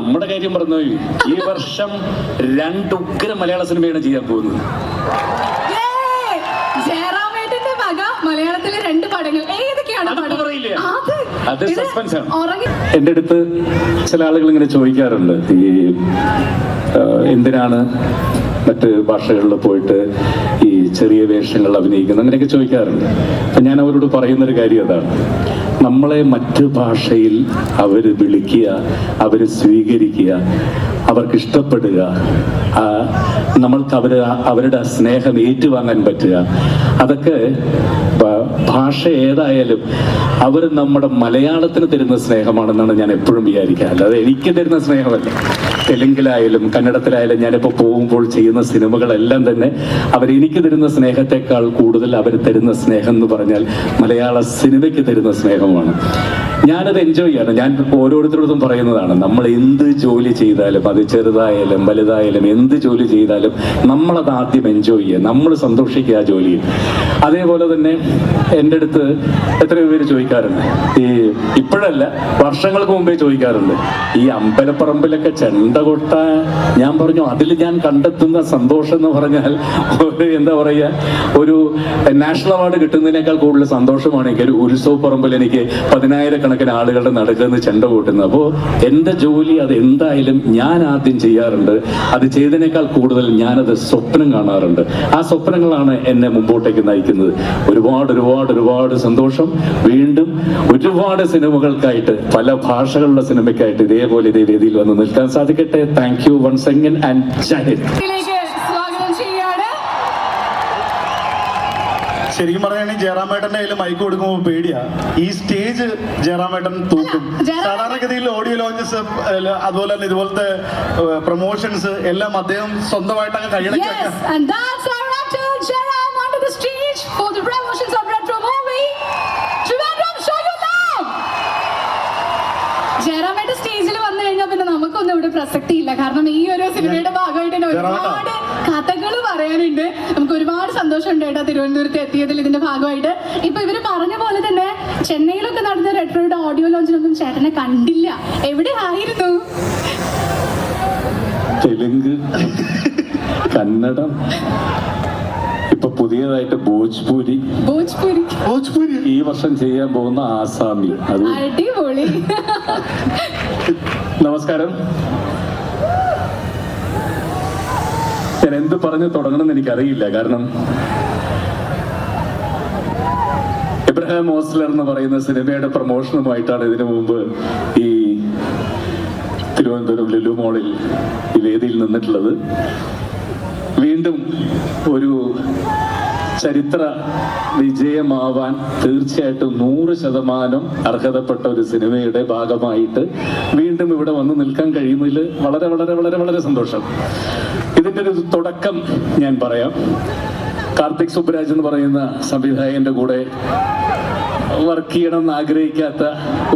നമ്മുടെ കാര്യം പറഞ്ഞു. ഈ വർഷം രണ്ട് ഉഗ്ര മലയാള സിനിമയാണ് ചെയ്യാൻ പോകുന്നത്! ജയറാമേട്ടന്റെ വക മലയാളത്തിലെ രണ്ട് പടങ്ങൾ. ഏതൊക്കെയാണ് അത് suspense ആണ്. എന്റെ അടുത്ത് ചില ആളുകൾ ഇങ്ങനെ ചോദിക്കാറുണ്ട്. ഈ എന്തിനാണ് മറ്റ് ഭാഷകളിൽ പോയിട്ട് ഈ ചെറിയ വേഷങ്ങൾ അഭിനയിക്കുന്നത്? അങ്ങനെയൊക്കെ ചോദിക്കാറുണ്ട്. അപ്പം ഞാൻ അവരോട് പറയുന്നൊരു കാര്യം അതാണ്. നമ്മളെ മറ്റു ഭാഷയിൽ അവർ വിളിക്കുക അവർ സ്വീകരിക്കുക അവർക്ക് ഇഷ്ടപ്പെടുക നമ്മൾക്ക് അവർ അവരുടെ സ്നേഹം ഏറ്റുവാങ്ങാൻ പറ്റുക. അതൊക്കെ ഭാഷ ഏതായാലും അവർ നമ്മുടെ മലയാളത്തിന് തരുന്ന സ്നേഹമാണെന്നാണ് ഞാൻ എപ്പോഴും വിചാരിക്കുക അല്ലാതെ എനിക്ക് തരുന്ന സ്നേഹമല്ല. തെലുങ്കിലായാലും കന്നഡത്തിലായാലും ഞാനിപ്പോൾ പോകുമ്പോൾ ചെയ്യുന്ന സിനിമകളെല്ലാം തന്നെ അവരെനിക്ക് തരുന്ന സ്നേഹത്തെക്കാൾ കൂടുതൽ അവർ തരുന്ന സ്നേഹം എന്ന് പറഞ്ഞാൽ മലയാള സിനിമയ്ക്ക് തരുന്ന സ്നേഹമാണ്. ഞാനത് എൻജോയ് ചെയ്യാണ്. ഞാൻ ഓരോരുത്തരോടും പറയുന്നതാണ് നമ്മൾ എന്ത് ജോലി ചെയ്താലും അത് ചെറുതായാലും വലുതായാലും എന്ത് ജോലി ചെയ്താലും നമ്മളത് ആദ്യം എൻജോയ് ചെയ്യുക. നമ്മൾ സന്തോഷിക്കുക ആ ജോലിയിൽ. അതേപോലെ തന്നെ എന്റെ അടുത്ത് എത്രയോ പേര് ചോദിക്കാറുണ്ട്. ഈ ഇപ്പോഴല്ല വർഷങ്ങൾക്ക് മുമ്പേ ചോദിക്കാറുണ്ട്. ഈ അമ്പലപ്പറമ്പിലൊക്കെ ചെണ്ട കൊട്ട ഞാൻ പറഞ്ഞു അതിൽ ഞാൻ കണ്ടെത്തുന്ന സന്തോഷം എന്ന് പറഞ്ഞാൽ ഒരു എന്താ പറയുക ഒരു നാഷണൽ അവാർഡ് കിട്ടുന്നതിനേക്കാൾ കൂടുതൽ സന്തോഷമാണ് എനിക്ക്. ഒരു ഉത്സവ പറമ്പിൽ എനിക്ക് പതിനായിരക്കണക്കിന് ആളുകളുടെ നടുക്കുന്ന ചെണ്ട കൂട്ടുന്നത്. അപ്പോൾ എന്റെ ജോലി അത് എന്തായാലും ഞാൻ ആദ്യം ചെയ്യാറുണ്ട്. അത് ചെയ്തതിനേക്കാൾ കൂടുതൽ ഞാനത് സ്വപ്നം കാണാറുണ്ട്. ആ സ്വപ്നങ്ങളാണ് എന്നെ മുമ്പോട്ടേക്ക് നയിക്കുന്നത്. ഒരുപാട് ഒരുപാട് ഒരുപാട് സന്തോഷം. വീണ്ടും ഒരുപാട് സിനിമകൾക്കായിട്ട് പല ഭാഷകളുടെ സിനിമയ്ക്കായിട്ട് ഇതേപോലെ ഇതേ വേദിയിൽ വന്ന് നിൽക്കാൻ സാധിക്കട്ടെ. Thank you once again and ചെയ്യാണ് ശരിക്കും പറയുകയാണെങ്കിൽ ജയറാമേട്ടന്റെ കയ്യിൽ മൈക്ക് കൊടുക്കുമ്പോൾ പേടിയാ. ഈ സ്റ്റേജ് ജയറാമേട്ടൻ തൂക്കും. സാധാരണഗതിയിൽ ഓഡിയോ ലോഞ്ചസ് അതുപോലെ തന്നെ ഇതുപോലത്തെ പ്രൊമോഷൻസ് എല്ലാം അദ്ദേഹം സ്വന്തമായിട്ട് അങ്ങ് കൈയടക്കി പ്രസക്തി ഇല്ല കാരണം ഈ ഒരു സിനിമയുടെ ഭാഗമായിട്ട് തന്നെ ഒരുപാട് കഥകൾ പറയാനുണ്ട്. നമുക്ക് ഒരുപാട് സന്തോഷമുണ്ട് കേട്ടോ തിരുവനന്തപുരത്ത് എത്തിയതിൽ ഇതിന്റെ ഭാഗമായിട്ട്. ഇപ്പൊ ഇവർ പറഞ്ഞ പോലെ തന്നെ ചെന്നൈയിലൊക്കെ നടന്ന റെട്രോയുടെ ഓഡിയോ ലോഞ്ചിനൊന്നും ചേട്ടനെ കണ്ടില്ല. എവിടെ ആയിരുന്നു തെലുങ്ക് കന്നഡം ഇപ്പൊ പുതിയതായിട്ട് ഭോജ്പൂരി. ഭോജ്പൂരി. ഭോജ്പൂരി? ഈ വർഷം ചെയ്യാൻ പോകുന്ന ആസാമി. അത് അടിപൊളി. നമസ്കാരം. ഞാൻ എന്ത് പറഞ്ഞു തുടങ്ങണമെന്ന് എനിക്കറിയില്ല. കാരണം എബ്രഹാം ഓസ്ലർ എന്ന് പറയുന്ന സിനിമയുടെ പ്രൊമോഷനുമായിട്ടാണ് ഇതിനു മുമ്പ് ഈ തിരുവനന്തപുരം ലുലു മോളിൽ ഈ വേദിയിൽ നിന്നിട്ടുള്ളത്. വീണ്ടും ഒരു ചരിത്ര വിജയമാവാൻ തീർച്ചയായിട്ടും നൂറ് ശതമാനം അർഹതപ്പെട്ട ഒരു സിനിമയുടെ ഭാഗമായിട്ട് വീണ്ടും ഇവിടെ വന്ന് നിൽക്കാൻ കഴിയുന്നതിൽ വളരെ വളരെ വളരെ വളരെ സന്തോഷം. ഇതിന്റെ ഒരു തുടക്കം ഞാൻ പറയാം. കാർത്തിക് സുബ്രാജ് എന്ന് പറയുന്ന സംവിധായകന്റെ കൂടെ വർക്ക് ചെയ്യണം എന്ന് ആഗ്രഹിക്കാത്ത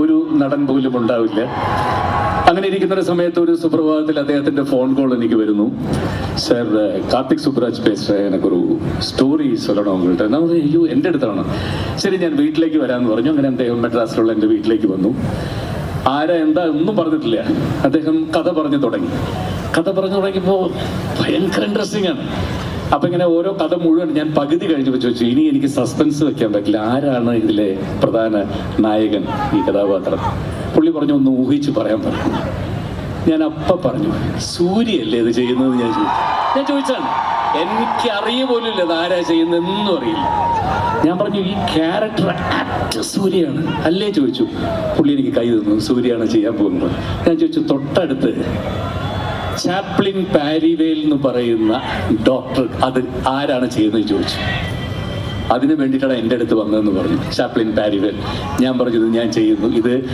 ഒരു നടൻ പോലും ഉണ്ടാവില്ല. അങ്ങനെ ഇരിക്കുന്ന ഒരു സമയത്ത് ഒരു സുപ്രഭാതത്തിൽ അദ്ദേഹത്തിന്റെ ഫോൺ കോൾ എനിക്ക് വരുന്നു. സർ കാർത്തിക് സുബ്രാജ് പേസ്ര എനിക്കൊരു സ്റ്റോറി ചൊല്ലണം അവങ്ങളുടെ നമ്മൾ അയ്യോ എന്റെ അടുത്താണ്. ശരി ഞാൻ വീട്ടിലേക്ക് വരാമെന്ന് പറഞ്ഞു. അങ്ങനെ അദ്ദേഹം മെഡ്രാസിലുള്ള എന്റെ വീട്ടിലേക്ക് വന്നു. ആരാ എന്താ ഒന്നും പറഞ്ഞിട്ടില്ല. അദ്ദേഹം കഥ പറഞ്ഞു തുടങ്ങി. കഥ പറഞ്ഞു തുടങ്ങിയപ്പോൾ ഭയങ്കര ഇൻട്രസ്റ്റിംഗ് ആണ്. അപ്പൊ ഇങ്ങനെ ഓരോ കഥ മുഴുവൻ ഞാൻ പകുതി കഴിഞ്ഞ് വെച്ച് വെച്ചു ഇനി എനിക്ക് സസ്പെൻസ് വെക്കാൻ പറ്റില്ല. ആരാണ് ഇതിലെ പ്രധാന നായകൻ ഈ കഥാപാത്രം? പുള്ളി പറഞ്ഞു ഒന്ന് ഊഹിച്ച് പറയാൻ പറഞ്ഞു ഞാൻ അപ്പ പറഞ്ഞു സൂര്യല്ലേ ഇത് ചെയ്യുന്നത് ഞാൻ ചോദിച്ചു. ഞാൻ ചോദിച്ചാണ് എനിക്ക് അറിയ പോലും ഇല്ല ഇത് ആരാ ചെയ്യുന്നതെന്നും അറിയില്ല. ഞാൻ പറഞ്ഞു ഈ ക്യാരക്ടർ ആക്ട് സൂര്യയാണ്. അല്ലേ ചോദിച്ചു. പുള്ളി എനിക്ക് കൈ തന്നു സൂര്യയാണ് ചെയ്യാൻ പോകുന്നത്. ഞാൻ ചോദിച്ചു തൊട്ടടുത്ത് ചാപ്ലിൻ പാരിവേൽ എന്ന് പറയുന്ന ഡോക്ടർ അത് ആരാണ് ചെയ്യുന്നത് ചോദിച്ചു. അതിന് വേണ്ടിയിട്ടാണ് എന്റെ അടുത്ത് വന്നതെന്ന് പറഞ്ഞു. ഷാപ്ലിൻ പാരിവേൽ ഞാൻ പറഞ്ഞത് ഞാൻ ചെയ്യുന്നു. ഇത്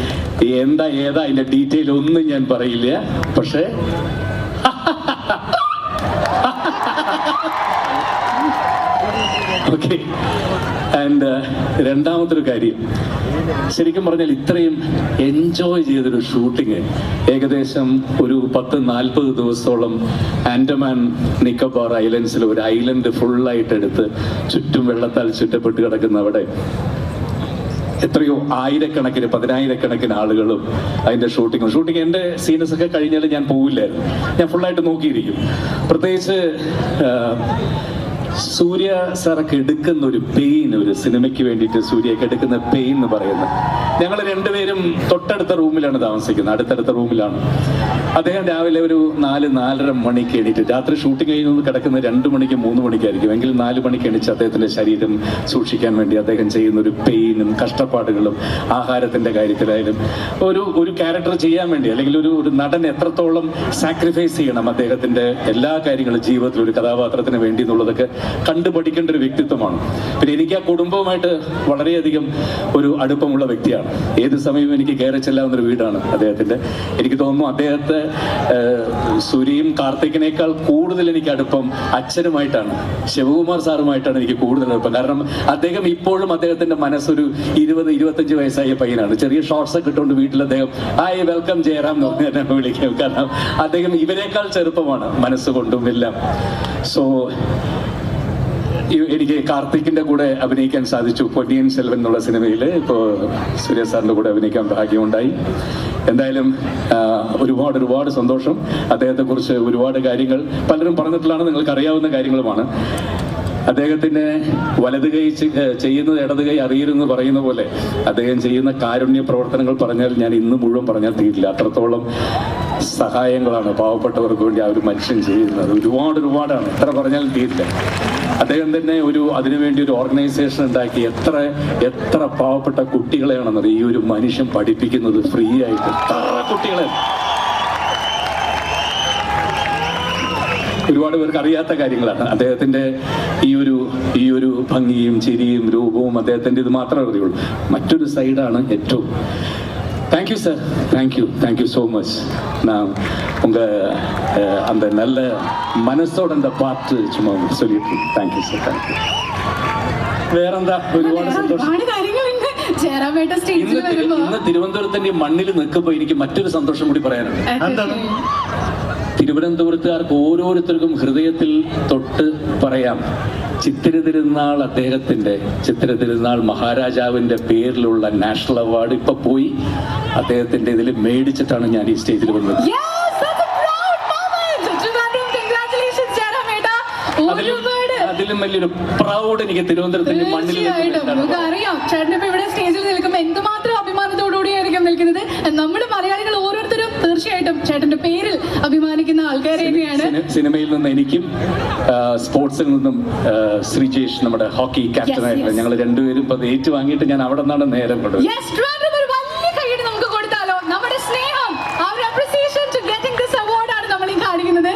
എന്താ ഏതാ? അതിന്റെ ഡീറ്റെയിൽ ഒന്നും ഞാൻ പറയില്ല. പക്ഷേ ഓക്കെ ആൻഡ് രണ്ടാമത്തെ ഒരു കാര്യം. ശരിക്കും പറഞ്ഞാൽ ഇത്രയും എൻജോയ് ചെയ്തൊരു ഷൂട്ടിങ് ഏകദേശം ഒരു പത്ത് നാൽപ്പത് ദിവസത്തോളം ആൻഡമാൻ നിക്കോബാർ ഐലൻഡ്സിൽ ഒരു ഐലൻഡ് ഫുള്ളായിട്ട് എടുത്ത് ചുറ്റും വെള്ളത്താൽ ചുറ്റപ്പെട്ട് കിടക്കുന്ന അവിടെ എത്രയോ ആയിരക്കണക്കിന് പതിനായിരക്കണക്കിന് ആളുകളും അതിന്റെ ഷൂട്ടിങ്ങും ഷൂട്ടിങ് എന്റെ സീനസ് ഒക്കെ കഴിഞ്ഞാൽ ഞാൻ പോവില്ലായിരുന്നു. ഞാൻ ഫുള്ളായിട്ട് നോക്കിയിരിക്കും. പ്രത്യേകിച്ച് സൂര്യ സാറൊക്കെ എടുക്കുന്ന ഒരു പെയിൻ ഒരു സിനിമയ്ക്ക് വേണ്ടിയിട്ട് സൂര്യയൊക്കെ എടുക്കുന്ന പെയിൻ എന്ന് പറയുന്നത്. ഞങ്ങൾ രണ്ടുപേരും തൊട്ടടുത്ത റൂമിലാണ് താമസിക്കുന്നത്. അടുത്തടുത്ത റൂമിലാണ് അദ്ദേഹം രാവിലെ ഒരു നാല് നാലര മണിക്ക് എണീറ്റ് രാത്രി ഷൂട്ടിംഗ് കഴിഞ്ഞ് കിടക്കുന്ന രണ്ട് മണിക്ക് മൂന്ന് മണിക്കായിരിക്കും. എങ്കിൽ നാല് മണിക്ക് എണീച്ച് അദ്ദേഹത്തിന്റെ ശരീരം സൂക്ഷിക്കാൻ വേണ്ടി അദ്ദേഹം ചെയ്യുന്ന ഒരു പെയിനും കഷ്ടപ്പാടുകളും ആഹാരത്തിന്റെ കാര്യത്തിലായാലും ഒരു ഒരു ക്യാരക്ടർ ചെയ്യാൻ വേണ്ടി അല്ലെങ്കിൽ ഒരു ഒരു നടൻ എത്രത്തോളം സാക്രിഫൈസ് ചെയ്യണം അദ്ദേഹത്തിന്റെ എല്ലാ കാര്യങ്ങളും ജീവിതത്തിൽ ഒരു കഥാപാത്രത്തിന് വേണ്ടി എന്നുള്ളതൊക്കെ കണ്ടു പഠിക്കേണ്ട ഒരു വ്യക്തിത്വമാണ്. പിന്നെ എനിക്ക് ആ കുടുംബവുമായിട്ട് വളരെയധികം ഒരു അടുപ്പമുള്ള വ്യക്തിയാണ്. ഏത് സമയവും എനിക്ക് കയറി ചെല്ലാവുന്ന ഒരു വീടാണ് അദ്ദേഹത്തിന്റെ. എനിക്ക് തോന്നുന്നു അദ്ദേഹത്തെ ഏഹ്, സൂര്യയും കാർത്തികിനേക്കാൾ കൂടുതൽ എനിക്ക് അടുപ്പം അച്ഛനുമായിട്ടാണ്. ശിവകുമാർ സാറുമായിട്ടാണ് എനിക്ക് കൂടുതൽ അടുപ്പം. കാരണം അദ്ദേഹം ഇപ്പോഴും അദ്ദേഹത്തിന്റെ മനസ്സൊരു ഇരുപത് ഇരുപത്തഞ്ച് വയസ്സായ പയ്യനാണ്. ചെറിയ ഷോർട്സ് ഒക്കെ ഇട്ടുകൊണ്ട് വീട്ടിൽ അദ്ദേഹം ഹായ് വെൽക്കം ജയറാം എന്ന് പറഞ്ഞ് എന്നെ വിളിക്കും. കാരണം അദ്ദേഹം ഇവരെക്കാൾ ചെറുപ്പമാണ് മനസ്സുകൊണ്ടും എല്ലാം. സോ എനിക്ക് കാർത്തിക്കിന്റെ കൂടെ അഭിനയിക്കാൻ സാധിച്ചു. പൊന്നിയൻ സെൽവൻ എന്നുള്ള സിനിമയിൽ ഇപ്പോൾ സൂര്യ സാറിന്റെ കൂടെ അഭിനയിക്കാൻ ഭാഗ്യമുണ്ടായി. എന്തായാലും ഒരുപാട് ഒരുപാട് സന്തോഷം. അദ്ദേഹത്തെക്കുറിച്ച് ഒരുപാട് കാര്യങ്ങൾ പലരും പറഞ്ഞിട്ടുള്ളതാണ് നിങ്ങൾക്ക് അറിയാവുന്ന കാര്യങ്ങളുമാണ്. അദ്ദേഹത്തിന് വലത് കൈ ചെയ്യുന്നത് ഇടത് കൈ അറിയരുതെന്ന് പറയുന്ന പോലെ അദ്ദേഹം ചെയ്യുന്ന കാരുണ്യ പ്രവർത്തനങ്ങൾ പറഞ്ഞാൽ ഞാൻ ഇന്ന് മുഴുവൻ പറഞ്ഞാൽ തീരില്ല. അത്രത്തോളം സഹായങ്ങളാണ് പാവപ്പെട്ടവർക്ക് വേണ്ടി ആ ഒരു മനുഷ്യൻ ചെയ്യുന്നത്. ഒരുപാട് ഒരുപാടാണ്. എത്ര പറഞ്ഞാലും തീരില്ല. അദ്ദേഹം തന്നെ ഒരു അതിനുവേണ്ടി ഒരു ഓർഗനൈസേഷൻ ഉണ്ടാക്കി എത്ര എത്ര പാവപ്പെട്ട കുട്ടികളെയാണെന്നത് ഈ ഒരു മനുഷ്യൻ പഠിപ്പിക്കുന്നത് ഫ്രീ ആയിട്ട്. എത്ര കുട്ടികളെ? ഒരുപാട് പേർക്ക് അറിയാത്ത കാര്യങ്ങളാണ്. അദ്ദേഹത്തിന്റെ ഈ ഒരു ഈ ഒരു ഭംഗിയും ചിരിയും രൂപവും അദ്ദേഹത്തിന്റെ ഇത് മാത്രമേ അറിയുള്ളൂ. മറ്റൊരു സൈഡാണ് ഏറ്റവും Thank you sir thank you thank you so much நான் உங்கள் அந்த நல்ல மனசோட அந்த பாட்டு சும்மா சொல்லிட்டு தேங்க்யூ சார் தேங்க்யூ വേറെന്താ ഒരുപാട് സന്തോഷം ഒരുപാട് കാര്യങ്ങളുണ്ട് ചേരാമേട്ട സ്റ്റേജിൽ ഇന്ന് തിരു- വരുമ്പോ ഇന്ന് തിരുവനന്തപുരത്തിന്റെ മണ്ണിൽ നിൽക്കുമ്പോൾ എനിക്ക് മറ്റൊരു സന്തോഷം കൂടി പറയാനുണ്ട് എന്താണ്? തിരുവനന്തപുരത്തുകാർക്ക് ഓരോരുത്തർക്കും ഹൃദയത്തിൽ തൊട്ട് പറയാം ചിത്തിര തിരുനാൾ അദ്ദേഹത്തിന്റെ ചിത്തിര തിരുനാൾ മഹാരാജാവിന്റെ പേരിലുള്ള നാഷണൽ അവാർഡ് ഇപ്പൊ പോയി. അദ്ദേഹത്തിന്റെ ഇതിൽ മേടിച്ചിട്ടാണ് ഞാൻ ഈ സ്റ്റേജിൽ വന്നത്. അതിലും വലിയൊരു പ്രൗഡ് എനിക്ക് തിരുവനന്തപുരത്തിന്റെ മണ്ണിൽ അറിയാം ചേട്ടൻ ഇപ്പൊ ഇവിടെ സ്റ്റേജിൽ നിൽക്കുമ്പോൾ എന്തുമാത്രം അഭിമാനത്തോടുകൂടിയായിരിക്കും നിൽക്കുന്നത്? നമ്മുടെ മലയാളികൾ തീർച്ചയായിട്ടും ചേട്ടന്റെ പേരിൽ അഭിമാനിക്കുന്ന ആൾക്കാർ തന്നെയാണ് സിനിമയിൽ നിന്ന് എനിക്കും സ്പോർട്സിൽ നിന്നും ശ്രീജേഷ് നമ്മുടെ ഹോക്കി ക്യാപ്റ്റനായിട്ട്. ഞങ്ങൾ രണ്ടുപേരും ഇപ്പൊ ഏറ്റുവാങ്ങിയിട്ട് ഞാൻ അവിടെ നിന്നാണ് നേരം കൊണ്ടത് യെസ് ട്രിവാൻഡ്രം ഒരു വലിയ കൈയ്യടി നമുക്ക് കൊടുത്താലോ നമ്മുടെ സ്നേഹം ആ ഒരു appreciation to getting this award ആണ് നമ്മൾ ഈ കാണിക്കുന്നത്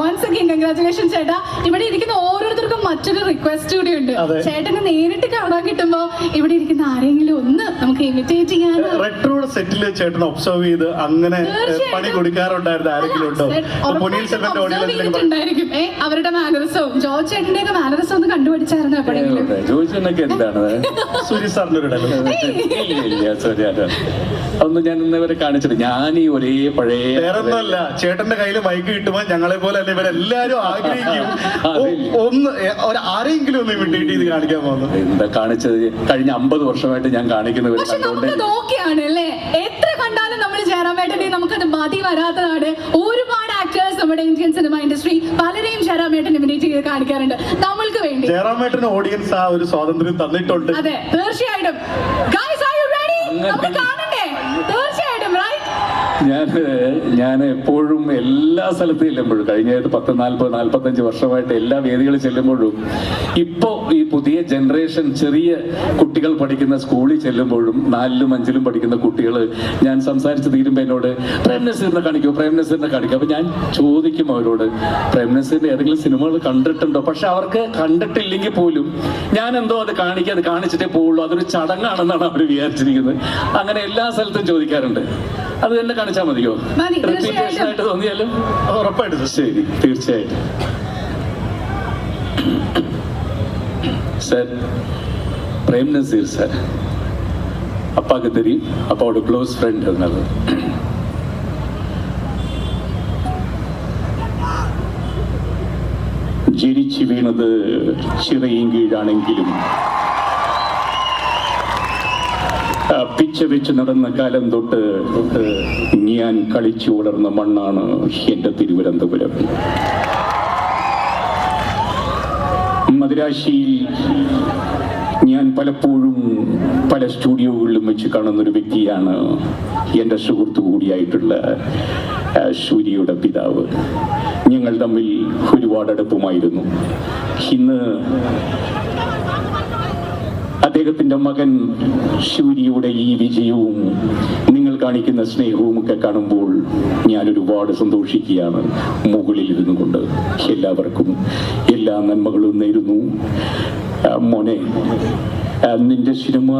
വൺസ് അഗൈൻ കൺഗ്രാറ്റുലേഷൻ ചേട്ടാ. ഇവിടെ ഇരിക്കുന്ന ഓരോരുത്തർക്കും മറ്റൊരു റിക്വസ്റ്റ് കൂടി ഉണ്ട്. ചേട്ടനെ നേരിട്ട് കാണാൻ കിട്ടുമ്പോ ഇവിടെ ഇരിക്കുന്ന ആരെങ്കിലും ഒന്ന് നമുക്ക് ഇമിറ്റേറ്റ് ചെയ്യാൻ. റെട്രോയുടെ സെറ്റിൽ ചേട്ടൻ ഒബ്സർവ് ചെയ്ത് അങ്ങനെ പണി കൊടുക്കാറുണ്ടായിരുന്ന ആരെങ്കിലും ഉണ്ടോ? ചെയ്തിട്ടുണ്ടായിരിക്കും. ഏ അവരുടെ മാനറിസവും ജോർജ് ചേട്ടന്റെ ഒക്കെ മാനറിസം ഒന്ന് കണ്ടുപിടിച്ചായിരുന്നു എപ്പോഴെങ്കിലും? അതൊന്നും ഞാൻ ഇന്നവരെ കാണിച്ചിട്ട് ഞാൻ ഈ ഒരേ പഴയ ചേട്ടന്റെ കയ്യിൽ മൈക്ക് കിട്ടുമ്പോ ഞങ്ങളെ പോലെ തന്നെ ഇവരെല്ലാരും ആഗ്രഹിക്കും. ഒ- ഒന്ന് ഒരു ആരെങ്കിലും ഒന്ന് വിട്ടിട്ട് ഇത് കാണിക്കാൻ പോകുന്നു. എന്താ കാണിച്ചത്? കഴിഞ്ഞ അമ്പത് വർഷമായിട്ട് ഞാൻ കാണിക്കുന്ന പക്ഷെ കണ്ടുകൊണ്ട് നമുക്കത് ഓക്കെയാണ് അല്ലേ എത്ര കണ്ടാലും നമ്മൾ ജയറാമേട്ടനെ നമുക്കത് മതി വരാത്തതാണ് ഒരുപാട് ആക്ടേഴ്സ് നമ്മുടെ ഇന്ത്യൻ സിനിമ ഇൻഡസ്ട്രി പലരെയും ജയറാമേട്ടൻ ഇമിനേറ്റ് ചെയ്ത് കാണിക്കാറുണ്ട്. നമ്മൾക്ക് വേണ്ടി. ജയറാമേട്ടന് ഓഡിയൻസ് ആ ഒരു സ്വാതന്ത്ര്യം തന്നിട്ടുണ്ട്. അതെ തീർച്ചയായിട്ടും. ഗൈസ് ആർ യു റെഡി നമുക്ക് ഞാൻ ഞാൻ എപ്പോഴും എല്ലാ സ്ഥലത്തും ചെല്ലുമ്പോഴും കഴിഞ്ഞായിട്ട് പത്ത് നാൽപ്പത് നാൽപ്പത്തഞ്ച് വർഷമായിട്ട് എല്ലാ വേദികളിൽ ചെല്ലുമ്പോഴും ഇപ്പോ ഈ പുതിയ ജനറേഷൻ ചെറിയ കുട്ടികൾ പഠിക്കുന്ന സ്കൂളിൽ ചെല്ലുമ്പോഴും നാലിലും അഞ്ചിലും പഠിക്കുന്ന കുട്ടികൾ ഞാൻ സംസാരിച്ച് തീരുമ്പോൾ എന്നോട് പ്രേംനസീറിനെ കാണിക്കും കാണിക്കൂ കാണിക്കും. അപ്പൊ ഞാൻ ചോദിക്കും അവരോട് പ്രേംനസീറിന്റെ ഏതെങ്കിലും സിനിമകൾ കണ്ടിട്ടുണ്ടോ? പക്ഷെ അവർക്ക് കണ്ടിട്ടില്ലെങ്കിൽ പോലും ഞാൻ എന്തോ അത് കാണിക്കുക അത് കാണിച്ചിട്ടേ പോവുള്ളൂ അതൊരു ചടങ്ങാണെന്നാണ് അവർ വിചാരിച്ചിരിക്കുന്നത്. അങ്ങനെ എല്ലാ സ്ഥലത്തും ചോദിക്കാറുണ്ട്. അത് തന്നെ കാണിച്ചാൽ മതിയോ മതി, തീർച്ചയായിട്ടും. റിപ്പീറ്റേഷൻ ആയിട്ട് തോന്നിയാലും ഉറപ്പായിട്ടും സർ. ശരി തീർച്ചയായിട്ടും சார் பிரேம் நசீர் சார் அப்பாவுக்கு தெரியும் அப்பாவோட க்ளோஸ் ஃப்ரெண்ட் அதனால ജനിച്ചു വീണത് ചിറയും കീഴാണെങ്കിലും പിച്ച വെച്ച് നടന്ന കാലം തൊട്ട് ഞാൻ കളിച്ചു വളർന്ന മണ്ണാണ് എന്റെ തിരുവനന്തപുരം. മദിരാശിയിൽ ഞാൻ പലപ്പോഴും പല സ്റ്റുഡിയോകളിലും വെച്ച് കാണുന്ന ഒരു വ്യക്തിയാണ് എന്റെ സുഹൃത്തു കൂടിയായിട്ടുള്ള സൂര്യയുടെ പിതാവ്. ഞങ്ങൾ തമ്മിൽ ഒരുപാട് അടുപ്പമായിരുന്നു. ഇന്ന് അദ്ദേഹത്തിന്റെ മകൻ സൂര്യയുടെ ഈ വിജയവും നിങ്ങൾ കാണിക്കുന്ന സ്നേഹവും ഒക്കെ കാണുമ്പോൾ ഞാൻ ഒരുപാട് സന്തോഷിക്കുകയാണ് മുകളിൽ ഇരുന്നു കൊണ്ട്. എല്ലാവർക്കും എല്ലാ നന്മകളും നേരുന്നു. മോനെ നിന്റെ സിനിമ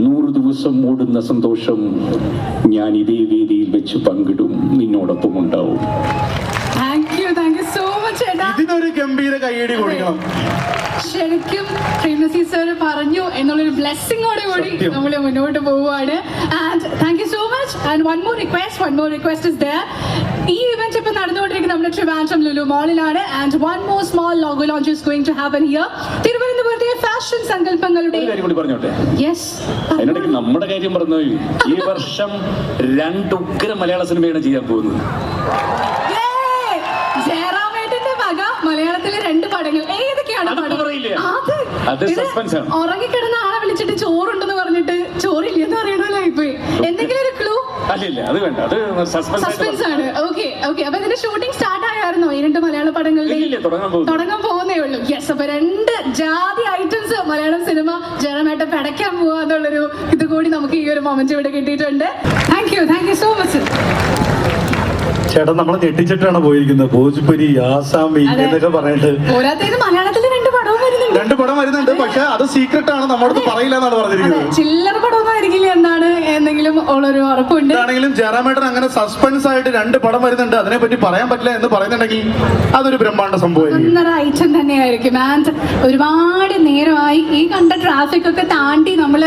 നൂറ് ദിവസം ഓടുന്ന സന്തോഷം ഞാൻ ഇതേ വേദിയിൽ വെച്ച് പങ്കിടും. നിന്നോടൊപ്പം ഉണ്ടാവും. സോ മച്ച് ചേട്ടാ ഇതിനൊരു ഗംഭീര കൈയടി കൊടുക്കണം. ശരിക്കും പ്രേംനസി സർ പറഞ്ഞു എന്നുള്ളൊരു ബ്ലെസ്സിങ്ങോട് കൂടി. നമ്മൾ മുന്നോട്ട് പോവുകയാണ്. And thank you so much and one more request one more request is there ഈ ഇവന്റ് ഇപ്പൊ നടന്നുകൊണ്ടിരിക്കുന്ന നമ്മുടെ Trivandrum Lulu മോളിലാണ് and one more small logo launch is going to happen here തിരുവനന്തപുരത്തെ ഫാഷൻ സങ്കല്പങ്ങളുടെ യെസ് നമ്മുടെ കാര്യം പറഞ്ഞു ഈ വർഷം രണ്ട് ഉഗ്ര മലയാള സിനിമയാണ് ചെയ്യാൻ പോകുന്നത്. പറയില്ല. അത് ഇത് ആണ്. ഉറങ്ങിക്കിടന്ന ആളെ വിളിച്ചിട്ട് ചോറുണ്ടെന്ന് പറഞ്ഞിട്ട് ചോറില്ലെന്ന് പറയണല്ലോ ഇപ്പൊ എന്തെങ്കിലും ഒരു ക്ലൂ അല്ലില്ല അത് വേണ്ട. അത് സസ്പെൻസ് സസ്പെൻസ് ആണ്. ഓക്കെ ഓക്കെ അപ്പൊ ഇതിന്റെ ഷൂട്ടിംഗ് സ്റ്റാർട്ട് ആയായിരുന്നോ? ഈ രണ്ട് മലയാള പടങ്ങളുടെ തുടങ്ങാൻ പോകുന്നേ. ഉള്ളൂ. യെസ് അപ്പൊ രണ്ട് ജാതി ഐറ്റംസ് മലയാളം സിനിമ ജനമായിട്ട് പടയ്ക്കാൻ പോവാന്നുള്ളൊരു ഇത് കൂടി നമുക്ക് ഈ ഒരു മൊമെന്റ് ഇവിടെ കിട്ടിയിട്ടുണ്ട്. Thank you thank you so much ചേട്ടൻ നമ്മളെ ഞെട്ടിച്ചിട്ടാണ് പോയിരിക്കുന്നത്. ഭോജ്പുരി ആസാമി എന്നൊക്കെ പറഞ്ഞിട്ട് രണ്ട് പടം വരുന്നുണ്ട് പക്ഷെ അത് സീക്രട്ട് ആണ്. നമ്മുടെ പറയില്ല എന്നാണ് പറഞ്ഞിരിക്കുന്നത്. ചില്ലറ പടം ആയിരിക്കില്ല എന്നാണ് എന്തെങ്കിലും ഉള്ളൊരു ഉറപ്പുണ്ട്. ആണെങ്കിലും ജയറാമേട്ടൻ അങ്ങനെ സസ്പെൻസ് ആയിട്ട് രണ്ട് പടം വരുന്നുണ്ട്. അതിനെ പറ്റി പറയാൻ പറ്റില്ല എന്ന് പറയുന്നുണ്ടെങ്കിൽ അതൊരു ബ്രഹ്മാണ്ട സംഭവം ഐറ്റം തന്നെയായിരിക്കും. ഒരുപാട് നേരമായി ഈ കണ്ട ട്രാഫിക് ഒക്കെ താണ്ടി നമ്മൾ